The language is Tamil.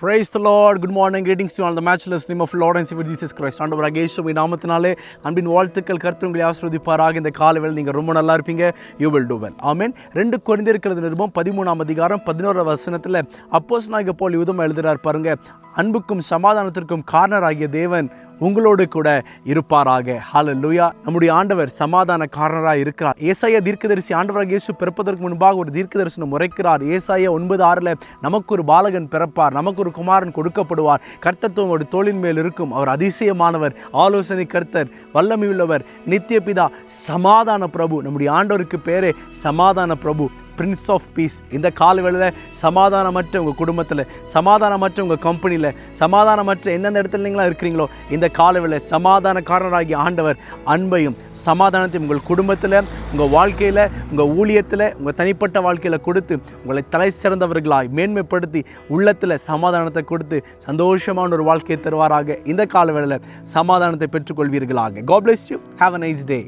Praise the Lord good morning greetings to all the matchless name of Lord and Savior Jesus Christ ஆண்டவர் அகேஷுவை நாமத்தினாலே அன்பின் வாழ்த்துக்கள் கருத்து உங்களை ஆசிர்வதிப்பாராக. இந்த காலவேளை நீங்கள் ரொம்ப நல்லா இருப்பீங்க. யூ வில் டூ வெல் ஆமீன் ரெண்டு குறைந்திருக்கிறது நிருபம் பதிமூணாம் அதிகாரம் பதினோராம் வசனத்தில் அப்போஸ் நாயக போல் யுதம் எழுதுகிறார் பாருங்க. அன்புக்கும் சமாதானத்திற்கும் காரணராகிய தேவன் உங்களோடு கூட இருப்பாராக. ஹalleluya நம்முடைய ஆண்டவர் சமாதான காரணராக இருக்கிறார். ஏசாய தீர்க்கதரிசி ஆண்டவராக இயேசு பிறப்பதற்கு முன்பாக ஒரு தீர்க்கதரிசனம் உரைக்கிறார். ஏசாயா ஒன்பது ஆறில் நமக்கு ஒரு பாலகன் பிறப்பார். நமக்கு ஒரு குமாரன் கொடுக்கப்படுவார். கர்த்தத்துவம் ஒரு தோளின் மேல் இருக்கும். அவர் அதிசயமானவர் ஆலோசனை கர்த்தர் வல்லமை உள்ளவர் நித்திய பிதா சமாதான பிரபு. நம்முடைய ஆண்டவருக்கு பேரே சமாதான பிரபு. பிரின்ஸ் ஆஃப் பீஸ் இந்த காலவேளையில் சமாதானமற்ற உங்கள் குடும்பத்தில் சமாதானமற்ற உங்கள் கம்பெனியில் சமாதானமற்ற எந்தெந்த இடத்துல நீங்களாக இருக்கிறீங்களோ இந்த காலவேளை சமாதானக்காரராகிய ஆண்டவர் அன்பையும் சமாதானத்தையும் உங்கள் குடும்பத்தில் உங்கள் வாழ்க்கையில் உங்கள் ஊழியத்தில் உங்கள் தனிப்பட்ட வாழ்க்கையில் கொடுத்து உங்களை தலை சிறந்தவர்களாய் மேன்மைப்படுத்தி உள்ளத்தில் சமாதானத்தை கொடுத்து சந்தோஷமான ஒரு வாழ்க்கையை தருவாராக. இந்த காலவேளையில் சமாதானத்தை பெற்றுக்கொள்வீர்களாக. God bless you. Have a nice day.